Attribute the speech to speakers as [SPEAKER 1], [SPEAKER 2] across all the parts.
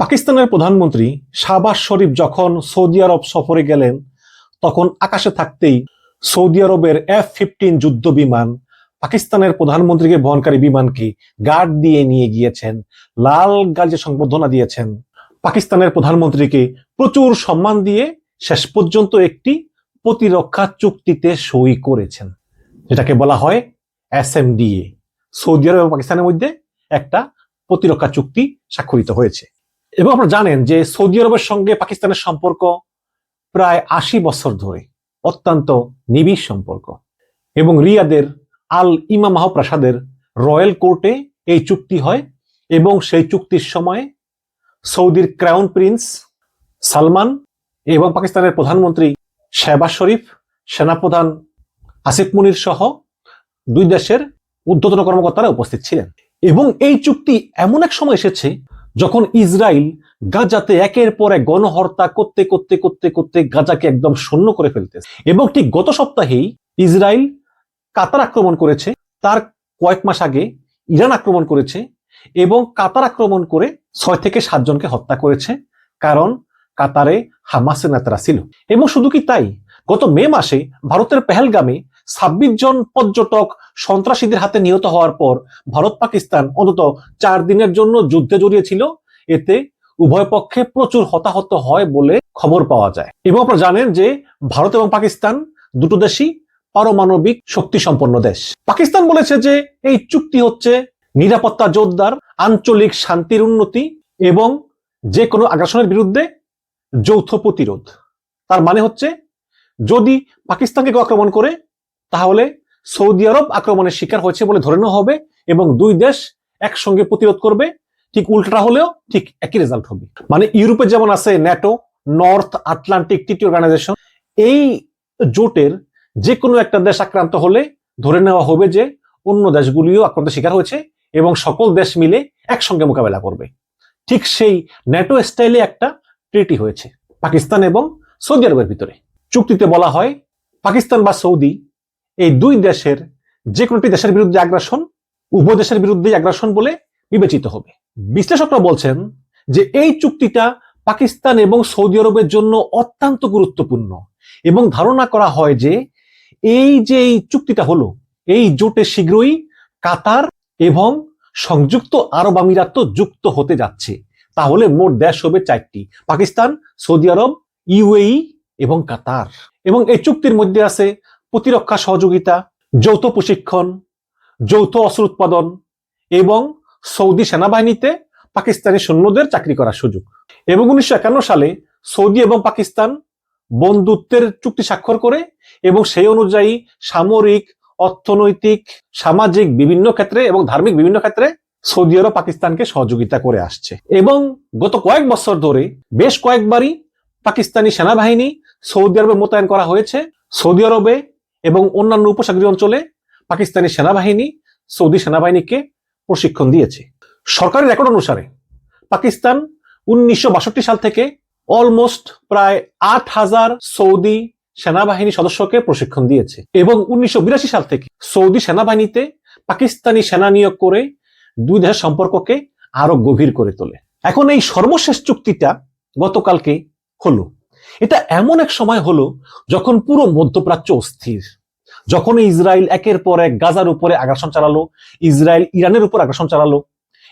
[SPEAKER 1] পাকিস্তানের প্রধানমন্ত্রী শাহবাজ শরীফ যখন সৌদি আরব সফরে গেলেন, তখন আকাশে থাকতেই সৌদি আরবের এফ ফিফটিন যুদ্ধ বিমান পাকিস্তানের প্রধানমন্ত্রীকে বহনকারী বিমানকে গার্ড দিয়ে নিয়ে গিয়েছেন, লাল গার্জে সংবর্ধনা দিয়েছেন। পাকিস্তানের প্রধানমন্ত্রীকে প্রচুর সম্মান দিয়ে শেষ পর্যন্ত একটি প্রতিরক্ষা চুক্তিতে সই করেছেন, যেটাকে বলা হয় এসএমডিএ সৌদি আরব এবং পাকিস্তানের মধ্যে একটা প্রতিরক্ষা চুক্তি স্বাক্ষরিত হয়েছে। এবং আপনারা জানেন যে সৌদি আরবের সঙ্গে পাকিস্তানের সম্পর্ক প্রায় আশি বছর ধরে, অত্যন্ত নিবিড় সম্পর্ক। এবং রিয়াদের আল ইমামাহ প্রাসাদের রয়্যাল কোর্টে এই চুক্তি হয় এবং সেই চুক্তির সময় সৌদির ক্রাউন প্রিন্স সালমান এবং পাকিস্তানের প্রধানমন্ত্রী শেহবাজ শরীফ, সেনাপ্রধান আসিফ মুনির সহ দুই দেশের ঊর্ধ্বতন কর্মকর্তারা উপস্থিত ছিলেন। এবং এই চুক্তি এমন এক সময় এসেছে যখন ইসরায়েল গাজাতে একের পর এক গণহত্যা করতে করতে করতে করতে গাজাকে একদম শূন্য করে ফেলতেছে। এবং ঠিক গত সপ্তাহেই ইসরায়েল কাতার আক্রমণ করেছে, তার কয়েক মাস আগে ইরান আক্রমণ করেছে এবং কাতার আক্রমণ করে ছয় থেকে সাতজনকে হত্যা করেছে, কারণ কাতারে হামাসের নেতারা ছিল। এবং শুধু কি তাই, গত মে মাসে ভারতের পেহেলগামে ছাব্বিশ জন পর্যটক সন্ত্রাসীদের হাতে নিহত হওয়ার পর ভারত পাকিস্তান অন্তত চার দিনের জন্য যুদ্ধে জড়িয়েছিল। এতে উভয় পক্ষে প্রচুর হতাহত হয় বলে খবর পাওয়া যায়। এবং আপনারা জানেন যে ভারত এবং পাকিস্তান দুটো দেশই পারমাণবিক শক্তি সম্পন্ন দেশ। পাকিস্তান বলেছে যে এই চুক্তি হচ্ছে নিরাপত্তা জোরদার, আঞ্চলিক শান্তির উন্নতি এবং যে কোনো আগ্রাসনের বিরুদ্ধে যৌথ প্রতিরোধ। তার মানে হচ্ছে যদি পাকিস্তানকে কেউ আক্রমণ করে তাহলে সৌদি আরব আক্রমণের শিকার হয়েছে বলে ধরে নেওয়া হবে এবং দুই দেশ একসঙ্গে প্রতিরোধ করবে। ঠিক উল্টা হলেও ঠিক একই রেজাল্ট হবে। মানে ইউরোপে যেমন আছে ন্যাটো নর্থ আটলান্টিক টিটি অর্গানাইজেশন এই জোটের যে কোনো একটা দেশ আক্রান্ত হলে ধরে নেওয়া হবে যে অন্য দেশগুলিও আক্রান্ত শিকার হয়েছে এবং সকল দেশ মিলে একসঙ্গে মোকাবেলা করবে। ঠিক সেই ন্যাটো স্টাইলে একটা ট্রিটি হয়েছে, পাকিস্তান এবং সৌদি আরবের ভিতরে। চুক্তিতে বলা হয় পাকিস্তান বা সৌদি এই দুই দেশের যে কোনো একটি দেশের বিরুদ্ধে আগ্রাসন, উভয় দেশের বিরুদ্ধে আগ্রাসন বলে বিবেচিত হবে। বিশ্লেষকরা বলছেন যে এই চুক্তিটা পাকিস্তান এবং সৌদি আরবের জন্য অত্যন্ত গুরুত্বপূর্ণ এবং ধারণা করা হয় যে এই যে এই চুক্তিটা হলো, এই জোটে শীঘ্রই কাতার এবং সংযুক্ত আরব আমিরাত যুক্ত হতে যাচ্ছে। তাহলে মোট দেশ হবে চারটি, পাকিস্তান, সৌদি আরব ইউএই এবং কাতার। এবং এই চুক্তির মধ্যে আছে প্রতিরক্ষা সহযোগিতা, যৌথ প্রশিক্ষণ, যৌথ অস্ত্র উৎপাদন এবং সৌদি সেনাবাহিনীতে পাকিস্তানি সৈন্যদের চাকরি করার সুযোগ। এবং উনিশশো একান্ন সালে সৌদি এবং পাকিস্তান বন্ধুত্বের চুক্তি স্বাক্ষর করে এবং সেই অনুযায়ী সামরিক, অর্থনৈতিক, সামাজিক বিভিন্ন ক্ষেত্রে এবং ধার্মিক বিভিন্ন ক্ষেত্রে সৌদি আরব পাকিস্তানকে সহযোগিতা করে আসছে। এবং গত কয়েক বছর ধরে বেশ কয়েকবারই পাকিস্তানি সেনাবাহিনী সৌদি আরবে মোতায়েন করা হয়েছে। সৌদি আরবে এবং অন্যান্য উপসাগরীয় অঞ্চলে পাকিস্তানি সেনাবাহিনী, সৌদি সেনাবাহিনীকে প্রশিক্ষণ দিয়েছে। সরকারি রেকর্ড অনুসারে পাকিস্তান উনিশশো বাষট্টি সাল থেকে অলমোস্ট প্রায় আট হাজার সৌদি সেনাবাহিনী সদস্যকে প্রশিক্ষণ দিয়েছে এবং উনিশশো বিরাশি সাল থেকে সৌদি সেনাবাহিনীতে পাকিস্তানি সেনা নিয়োগ করে দুই দেশের সম্পর্ককে আরও গভীর করে তোলে। এখন এই সর্বশেষ চুক্তিটা গতকালকে হলো। এটা এমন এক সময় হলো যখন পুরো মধ্যপ্রাচ্য অস্থির। যখন ইসরায়েল একের পর এক গাজার উপরে আগ্রাসন চালালো, ইসরায়েল ইরানের উপর আগ্রাসন চালালো।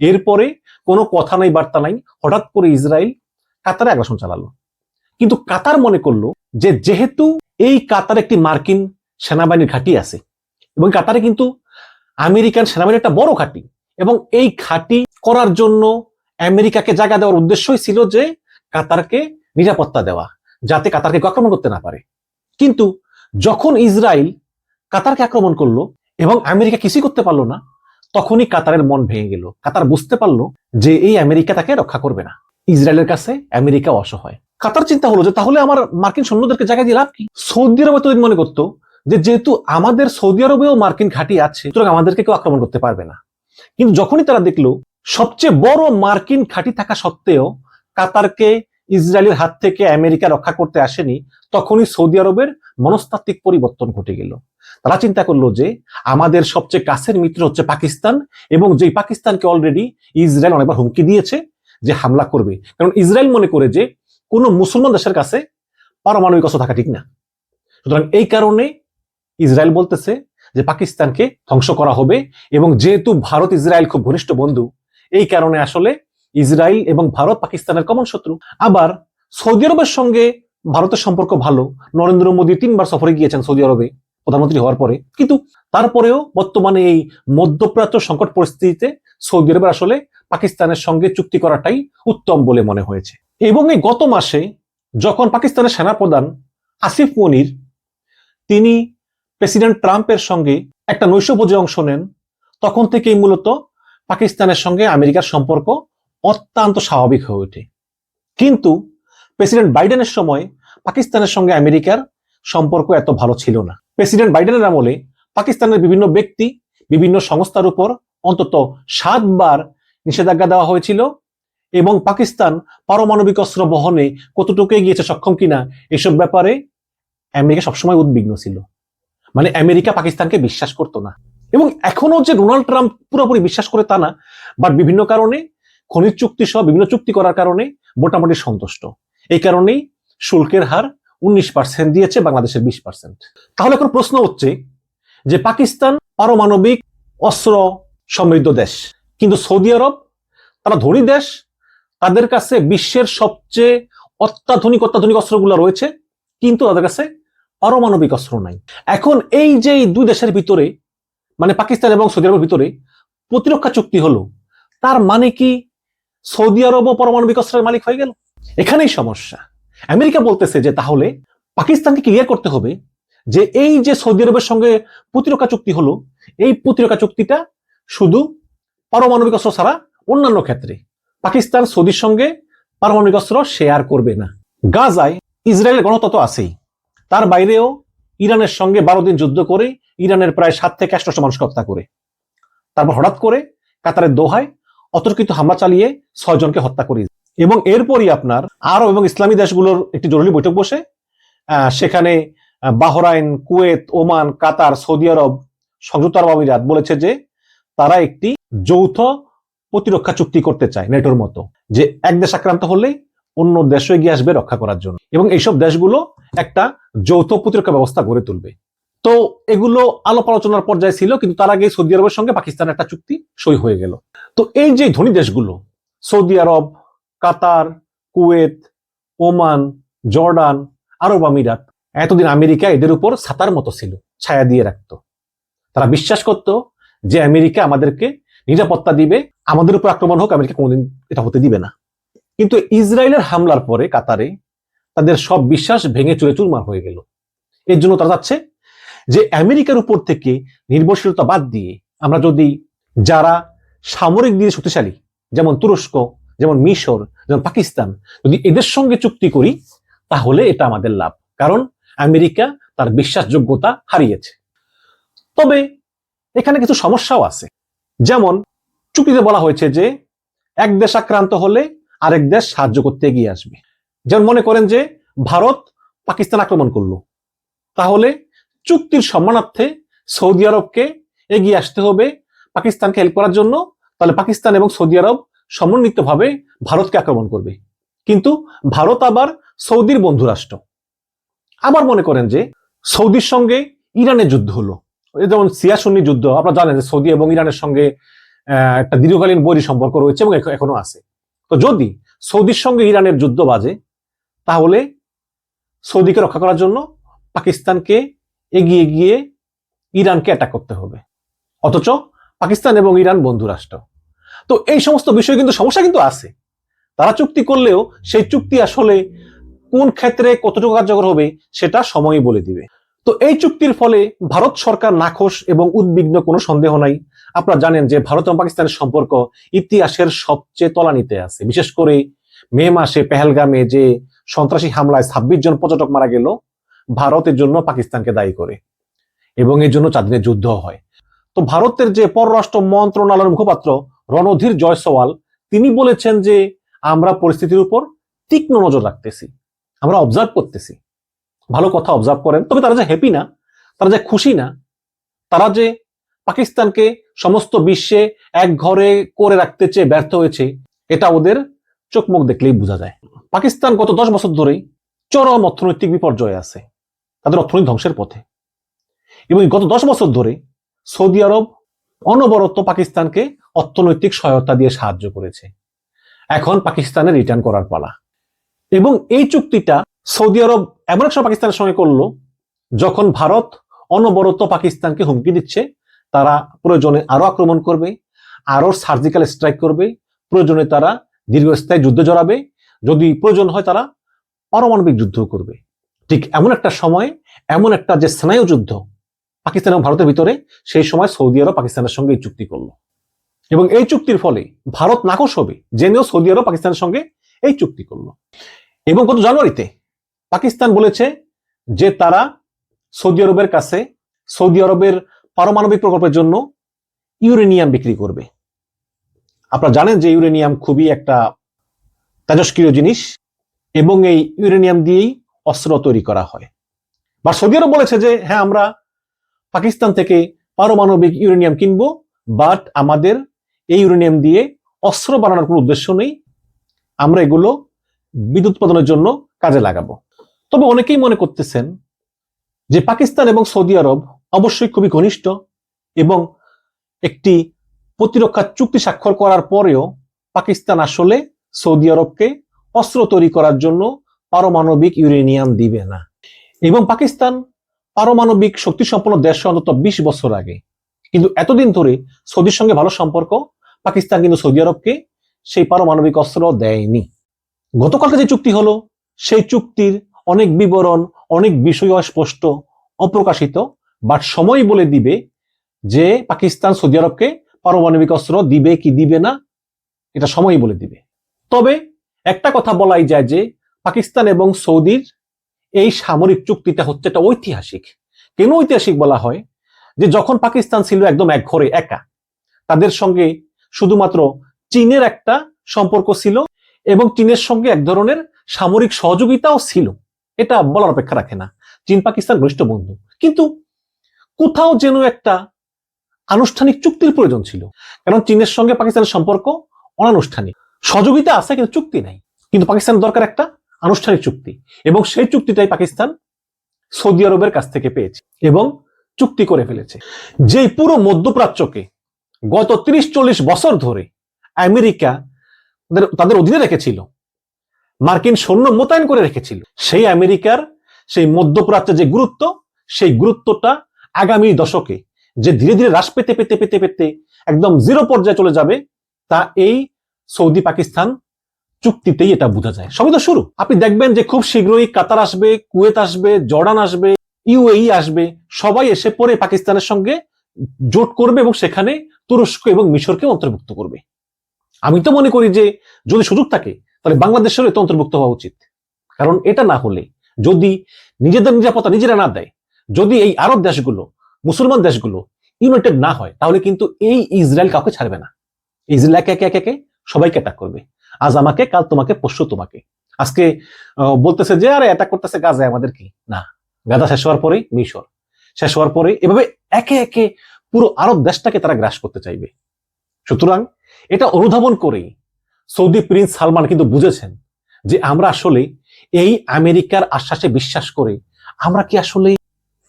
[SPEAKER 1] এরপরে কোনো কথা নাই, বার্তা নাই, হঠাৎ করে ইসরায়েল কাতারে আগ্রাসন চালালো। কিন্তু কাতার মনে করল যে যেহেতু এই কাতার একটি মার্কিন সেনাবাহিনীর ঘাঁটি আছে এবং কাতারে কিন্তু আমেরিকান সেনাবাহিনীর একটা বড় ঘাঁটি এবং এই ঘাঁটি করার জন্য আমেরিকাকে জায়গা দেওয়ার উদ্দেশ্যই ছিল যে কাতারকে নিরাপত্তা দেওয়া। যাতে কাতারকে আক্রমণ করতে না পারে। কিন্তু যখন ইসরায়েল কাতারকে আক্রমণ করল এবং আমেরিকা কিছুই করতে পারল না, তখনই কাতারের মন ভেঙে গেল। কাতার বুঝতে পারল যে এই আমেরিকা তাকে রক্ষা করবে না। ইসরায়েলের কাছে আমেরিকা অসহায়। কাতার চিন্তা হলো যে, তাহলে আমার মার্কিন সৈন্যদেরকে জায়গা দিয়ে লাভ কি? সৌদি আরবে তো মনে করতো যে, যেহেতু আমাদের সৌদি আরবেও মার্কিন ঘাঁটি আছে, সুতরাং আমাদেরকে কেউ আক্রমণ করতে পারবে না। কিন্তু যখনই তারা দেখল, সবচেয়ে বড় মার্কিন ঘাঁটি থাকা সত্ত্বেও কাতারকে ইসরায়েলের হাত থেকে আমেরিকা রক্ষা করতে আসেনি, তখনই সৌদি আরবের মনস্তাত্ত্বিক পরিবর্তন ঘটে গেল। তারা চিন্তা করল যে আমাদের সবচেয়ে কাছের মিত্র হচ্ছে পাকিস্তান এবং যেই পাকিস্তানকে অলরেডি ইসরায়েল অনেকবার হুমকি দিয়েছে যে হামলা করবে। কারণ ইসরায়েল মনে করে যে কোনো মুসলমান দেশের কাছে পারমাণবিক অস্ত্র থাকা ঠিক না। সুতরাং এই কারণে ইসরায়েল বলতেছে যে পাকিস্তানকে ধ্বংস করা হবে এবং যেহেতু ভারত ইসরায়েল খুব ঘনিষ্ঠ বন্ধু, এই কারণে আসলে ইসরায়েল এবং ভারত পাকিস্তানের কমন শত্রু। আবার সৌদি আরবের সঙ্গে ভারতের সম্পর্ক ভালো। নরেন্দ্র মোদী তিনবার সফরে গিয়েছেন সৌদি আরবে প্রধানমন্ত্রী হওয়ার পরে। কিন্তু তারপরেও বর্তমানে এই মধ্যপ্রাচ্য সংকট পরিস্থিতিতে সৌদি আরবের আসলে পাকিস্তানের সঙ্গে চুক্তি করাটাই উত্তম বলে মনে হয়েছে। এবং এই গত মাসে যখন পাকিস্তানের সেনাপ্রধান আসিফ মনির, তিনি প্রেসিডেন্ট ট্রাম্পের সঙ্গে একটা নৈশভোজে অংশ নেন, তখন থেকেই মূলত পাকিস্তানের সঙ্গে আমেরিকার সম্পর্ক অত্যন্ত স্বাভাবিক হয়ে ওঠে। কিন্তু প্রেসিডেন্ট বাইডেনের সময় পাকিস্তানের সঙ্গে আমেরিকার সম্পর্ক এত ভালো ছিল না। প্রেসিডেন্ট বাইডেনের আমলে পাকিস্তানের বিভিন্ন ব্যক্তি বিভিন্ন সংস্থার উপর অন্তত সাতবার নিষেধাজ্ঞা দেওয়া হয়েছিল এবং পাকিস্তান পারমাণবিক অস্ত্র বহনে কতটুকু এগিয়েছে সক্ষম কিনা এসব ব্যাপারে আমেরিকা সবসময় উদ্বিগ্ন ছিল। মানে আমেরিকা পাকিস্তানকে বিশ্বাস করতো না। এবং এখনও যে ডোনাল্ড ট্রাম্প পুরোপুরি বিশ্বাস করে তা না, বাট বিভিন্ন কারণে খনিজ চুক্তি সহ বিভিন্ন চুক্তি করার কারণে মোটামুটি সন্তুষ্ট। এই কারণেই শুল্কের হার উনিশ পার্সেন্ট দিয়েছে, বাংলাদেশের বিশ পার্সেন্ট তাহলে এখন প্রশ্ন হচ্ছে যে পাকিস্তান পারমাণবিক অস্ত্র সমৃদ্ধ দেশ, কিন্তু সৌদি আরব, তারা ধনী দেশ, তাদের কাছে বিশ্বের সবচেয়ে অত্যাধুনিক অত্যাধুনিক অস্ত্রগুলো রয়েছে, কিন্তু তাদের কাছে পারমাণবিক অস্ত্র নাই। এখন এই যে দুই দেশের ভিতরে মানে পাকিস্তান এবং সৌদি আরবের ভিতরে প্রতিরক্ষা চুক্তি হলো, তার মানে কি সৌদি আরবও পারমাণবিক অস্ত্রের মালিক হয়ে গেল। এখানেই সমস্যা। আমেরিকা বলতেছে যে তাহলে পাকিস্তানকে ক্লিয়ার করতে হবে যে এই যে সৌদি আরবের সঙ্গে প্রতিরক্ষা চুক্তি হলো, এই প্রতিরক্ষা চুক্তিটা শুধু পারমাণবিক অস্ত্র ছাড়া অন্যান্য ক্ষেত্রে পাকিস্তান সৌদির সঙ্গে পারমাণবিক অস্ত্র শেয়ার করবে না। গাজায় ইসরায়েলের গণতন্ত্র আছেই। তার বাইরেও ইরানের সঙ্গে বারো দিন যুদ্ধ করে ইরানের প্রায় সাত থেকে আটশো মানুষকে হত্যা করে। তারপর হঠাৎ করে কাতারের দোহায় অতর্কিত হামলা চালিয়ে ছয় জনকে হত্যা করে এবং এরপরই আপনার আরব এবং ইসলামী দেশগুলোর একটি জরুরি বৈঠক বসে। সেখানে Bahrain, Kuwait, Oman, Qatar, Saudi Arab সংযুক্ত আরব আমিরাত বলেছে যে তারা একটি যৌথ প্রতিরক্ষা চুক্তি করতে চায় নেটোর মতো, যে এক দেশ আক্রান্ত হলে অন্য দেশও এগিয়ে আসবে রক্ষা করার জন্য। এবং এইসব দেশগুলো একটা যৌথ প্রতিরক্ষা ব্যবস্থা গড়ে তুলবে। তো এগুলো আলোপ আলোচনার পর্যায়ে ছিল, কিন্তু তার আগে সৌদি আরবের সঙ্গে পাকিস্তানের একটা চুক্তি সই হয়ে গেল। তো এই যে ধনী দেশগুলো, Saudi Arab, Qatar, Kuwait, Oman, Jordan, Arab Emirates, এতদিন আমেরিকা এদের উপর ছাতার মতো ছিল, ছায়া দিয়ে রাখত। তারা বিশ্বাস করত যে আমেরিকা আমাদেরকে নিরাপত্তা দিবে, আমাদের উপর আক্রমণ হোক, আমেরিকা কোনোদিন এটা হতে দিবে না। কিন্তু ইসরায়েলের হামলার পরে কাতারে তাদের সব বিশ্বাস ভেঙে চুরে চুরমার হয়ে গেল। এর জন্য তারা চাচ্ছে যে আমেরিকার উপর থেকে নির্ভরশীলতা বাদ দিয়ে আমরা যদি যারা সামরিক দিয়ে শক্তিশালী, যেমন তুরস্ক, যেমন মিশর, যেমন পাকিস্তান। যদি এদের সঙ্গে চুক্তি করি, তাহলে এটা আমাদের লাভ। কারণ আমেরিকা তার বিশ্বাসযোগ্যতা হারিয়েছে। তবে এখানে কিছু সমস্যাও আছে। যেমন চুক্তিতে বলা হয়েছে যে এক দেশ আক্রান্ত হলে আরেক দেশ সাহায্য করতে এগিয়ে আসবে। যেমন মনে করেন যে ভারত পাকিস্তান আক্রমণ করল। তাহলে চুক্তির সম্মানার্থে সৌদি আরবকে এগিয়ে আসতে হবে পাকিস্তানকে হেল্প করার জন্য তাহলে পাকিস্তান এবং সৌদি আরব সমন্বিতভাবে ভারতকে আক্রমণ করবে। কিন্তু ভারত আবার সৌদির বন্ধু রাষ্ট্র। আবার মনে করেন যে সৌদির সঙ্গে ইরানের যুদ্ধ হলো। যেমন সিয়াসুন্নি যুদ্ধ, আপনারা জানেন যে সৌদি এবং ইরানের সঙ্গে একটা দীর্ঘকালীন বৈরী সম্পর্ক রয়েছে এবং এখনও আছে। তো যদি সৌদির সঙ্গে ইরানের যুদ্ধ বাজে, তাহলে সৌদিকে রক্ষা করার জন্য পাকিস্তানকে এগিয়ে গিয়ে ইরানকে অ্যাটাক করতে হবে। অথচ পাকিস্তান এবং ইরান বন্ধু রাষ্ট্র। তো এই সমস্ত বিষয় কিন্তু সমস্যা কিন্তু আছে। তারা চুক্তি করলেও সেই চুক্তি আসলে কোন ক্ষেত্রে কতটুকু কার্যকর হবে সেটা সময়ই বলে দিবে। তো এই চুক্তির ফলে ভারত সরকার নাখোশ এবং উদ্বিগ্ন কোনো সন্দেহ নাই। আপনারা জানেন যে ভারত এবং পাকিস্তানের সম্পর্ক ইতিহাসের সবচেয়ে তলানিতে আছে। বিশেষ করে মে মাসে পেহেলগামে যে সন্ত্রাসী হামলায় ছাব্বিশ জন পর্যটক মারা গেল ভারতের জন্য পাকিস্তানকে দায়ী করে। এবং এর জন্য চাঁদিনের যুদ্ধ হয়। তো ভারতের যে পররাষ্ট্র মন্ত্রণালয়ের মুখপাত্র রণধীর জয়সওয়াল, তিনি বলেছেন যে আমরা পরিস্থিতির উপর তীক্ষ্ণ নজর রাখতেছি, আমরা অবজার্ভ করতেছি। ভালো কথা অবজার্ভ করেন, তবে তারা যে হ্যাপি না, তারা যে খুশি না, তারা যে পাকিস্তানকে সমস্ত বিশ্বে এক ঘরে করে রাখতে চেয়ে ব্যর্থ হয়েছে, এটা ওদের চোখ মুখ দেখলেই বোঝা যায়। পাকিস্তান গত দশ বছর ধরেই চরম অর্থনৈতিক বিপর্যয়ে আছে, তাদের অর্থনৈতিক ধ্বংসের পথে। এবং গত দশ বছর ধরে সৌদি আরব অনবরত পাকিস্তানকে অর্থনৈতিক সহায়তা দিয়ে সাহায্য করেছে। এখন পাকিস্তানে রিটার্ন করার পালা। এবং এই চুক্তিটা সৌদি আরব এমন এক সময় পাকিস্তানের সঙ্গে করল, যখন ভারত অনবরত পাকিস্তানকে হুমকি দিচ্ছে, তারা প্রয়োজনে আরও আক্রমণ করবে, আরও সার্জিক্যাল স্ট্রাইক করবে, প্রয়োজনে তারা দীর্ঘস্থায়ী যুদ্ধ জড়াবে, যদি প্রয়োজন হয় তারা পারমাণবিক যুদ্ধ করবে। ঠিক এমন একটা সময়, এমন একটা যে স্নায়ু যুদ্ধ পাকিস্তান এবং ভারতের ভিতরে সেই সময় সৌদি আরব পাকিস্তানের সঙ্গে এই চুক্তি করল। এবং এই চুক্তির ফলে ভারত নাকশ হবে, জেনেও সৌদি আরব পাকিস্তানের সঙ্গে এই চুক্তি করল। এবং গত জানুয়ারিতে পাকিস্তান বলেছে যে তারা সৌদি আরবের কাছে সৌদি আরবের পারমাণবিক প্রকল্পের জন্য ইউরেনিয়াম বিক্রি করবে। আপনারা জানেন যে ইউরেনিয়াম খুবই একটা তেজস্ক্রিয় জিনিস এবং এই ইউরেনিয়াম দিয়েই অস্ত্র তৈরি করা হয়। বা সৌদি আরব বলেছে যে হ্যাঁ আমরা পাকিস্তান থেকে পারমাণবিক ইউরেনিয়াম কিনবো বাট আমাদের এই ইউরেনিয়াম দিয়ে অস্ত্র বানানোর কোনো উদ্দেশ্য নেই। আমরা এগুলো বিদ্যুৎ উৎপাদনের জন্য কাজে লাগাবো। তবে অনেকেই মনে করতেছেন যে পাকিস্তান এবং সৌদি আরব অবশ্যই খুবই ঘনিষ্ঠ এবং একটি প্রতিরক্ষা চুক্তি স্বাক্ষর করার পরেও পাকিস্তান আসলে সৌদি আরবকে অস্ত্র তৈরি করার জন্য পারমাণবিক ইউরেনিয়াম দিবে না। এবং পাকিস্তান পারমাণবিক শক্তি সম্পন্ন দেশ অন্তত বিশ বছর আগে। কিন্তু এতদিন ধরে সৌদির সঙ্গে ভালো সম্পর্ক, পাকিস্তান কিন্তু সৌদি আরবকে সেই পারমাণবিক অস্ত্র দেয়নি। গতকালকে যে চুক্তি হলো, সেই চুক্তির অনেক বিবরণ, অনেক বিষয় অস্পষ্ট, অপ্রকাশিত, বাট সময় বলে দিবে যে পাকিস্তান সৌদি আরবকে পারমাণবিক অস্ত্র দিবে কি দিবে না, এটা সময় বলে দিবে। তবে একটা কথা বলাই যায় যে পাকিস্তান এবং সৌদির এই সামরিক চুক্তিটা হচ্ছে একটা ঐতিহাসিক। কেন ঐতিহাসিক বলা হয়? যে যখন পাকিস্তান ছিল একদম এক ঘরে একা, তাদের সঙ্গে শুধুমাত্র চীনের একটা সম্পর্ক ছিল এবং চীনের সঙ্গে এক ধরনের সামরিক সহযোগিতাও ছিল। এটা বলার অপেক্ষা রাখে না। চীন পাকিস্তান ঘনিষ্ঠ বন্ধু। কিন্তু কোথাও যেন একটা আনুষ্ঠানিক চুক্তির প্রয়োজন ছিল। কারণ চীনের সঙ্গে পাকিস্তানের সম্পর্ক অনানুষ্ঠানিক। সহযোগিতা আছে কিন্তু চুক্তি নাই। কিন্তু পাকিস্তানের দরকার একটা আনুষ্ঠানিক চুক্তি। এবং সেই চুক্তিটাই পাকিস্তান সৌদি আরবের কাছ থেকে পেয়েছে এবং চুক্তি করে ফেলেছে। যে পুরো মধ্যপ্রাচ্যকে গত তিরিশ চল্লিশ বছর ধরে আমেরিকা তাদের- অধীনে রেখেছিল, মার্কিন সৈন্য মোতায়েন করে রেখেছিল, সেই আমেরিকার সেই মধ্যপ্রাচ্যের যে গুরুত্ব, সেই গুরুত্বটা আগামী দশকে যে ধীরে ধীরে হ্রাস পেতে পেতে পেতে পেতে একদম জিরো পর্যায়ে চলে যাবে, তা এই সৌদি পাকিস্তান চুক্তিতেই এটা বোঝা যায়। সবই তো শুরু। আপনি দেখবেন যে খুব শীঘ্রই কাতার আসবে, কুয়েত আসবে, জর্ডান আসবে, ইউএই আসবে, সবাই এসে পরে পাকিস্তানের সঙ্গে জোট করবে এবং সেখানে তুরস্ক এবং মিশরকে অন্তর্ভুক্ত করবে। আমি তো মনে করি যে যদি সুযোগ থাকে, তাহলে বাংলাদেশেরও এতে অন্তর্ভুক্ত হওয়া উচিত। কারণ এটা না হলে, যদি নিজেদের নিরাপত্তা নিজেরা না দেয়, যদি এই আরব দেশগুলো, মুসলমান দেশগুলো ইউনাইটেড না হয়, তাহলে কিন্তু এই ইসরায়েল কাউকে ছাড়বে না। ইসরায়েল একে একে একে সবাইকে অ্যাটাক করবে। আজ আমাকে, কাল তোমাকে, পরশু তোমাকে। আজকে বলতেছে যে, আরে অ্যাটাক করতেছে গাজায় আমাদের কি না, গাজা শেষ হওয়ার পরেই মিশর। শেষ হওয়ার পরে এভাবে একে একে পুরো আরব দেশটাকে তারা গ্রাস করতে চাইবে। সুতরাং এটা অনুধাবন করেই সৌদি প্রিন্স সালমান কিন্তু বুঝেছেন যে আমরা আসলে এই আমেরিকার আশ্বাসে বিশ্বাস করে আমরা কি আসলে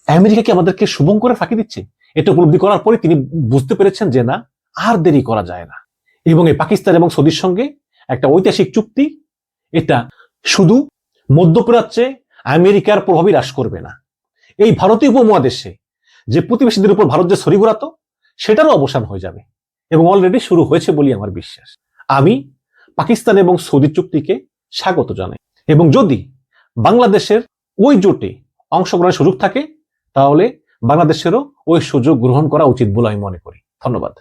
[SPEAKER 1] আমেরিকা কি আমাদেরকে করে ফাঁকি দিচ্ছে? এটা উপলব্ধি করার পরে তিনি বুঝতে পেরেছেন যে না, আর দেরি করা যায় না। এবং এই পাকিস্তান এবং সৌদির সঙ্গে একটা ঐতিহাসিক চুক্তি, এটা শুধু মধ্যপ্রাচ্যে আমেরিকার প্রভাবই হ্রাস করবে না। এই ভারতীয় উপমহাদেশে যে প্রতিবেশীদের উপর ভারত যে ছড়ি ঘোরাতো সেটারও অবসান হয়ে যাবে এবং অলরেডি শুরু হয়েছে বলি আমার বিশ্বাস। আমি পাকিস্তান এবং সৌদি চুক্তিকে স্বাগত জানাই। এবং যদি বাংলাদেশের ওই জোটে অংশগ্রহণের সুযোগ থাকে, তাহলে বাংলাদেশেরও ওই সুযোগ গ্রহণ করা উচিত বলে আমি মনে করি। ধন্যবাদ।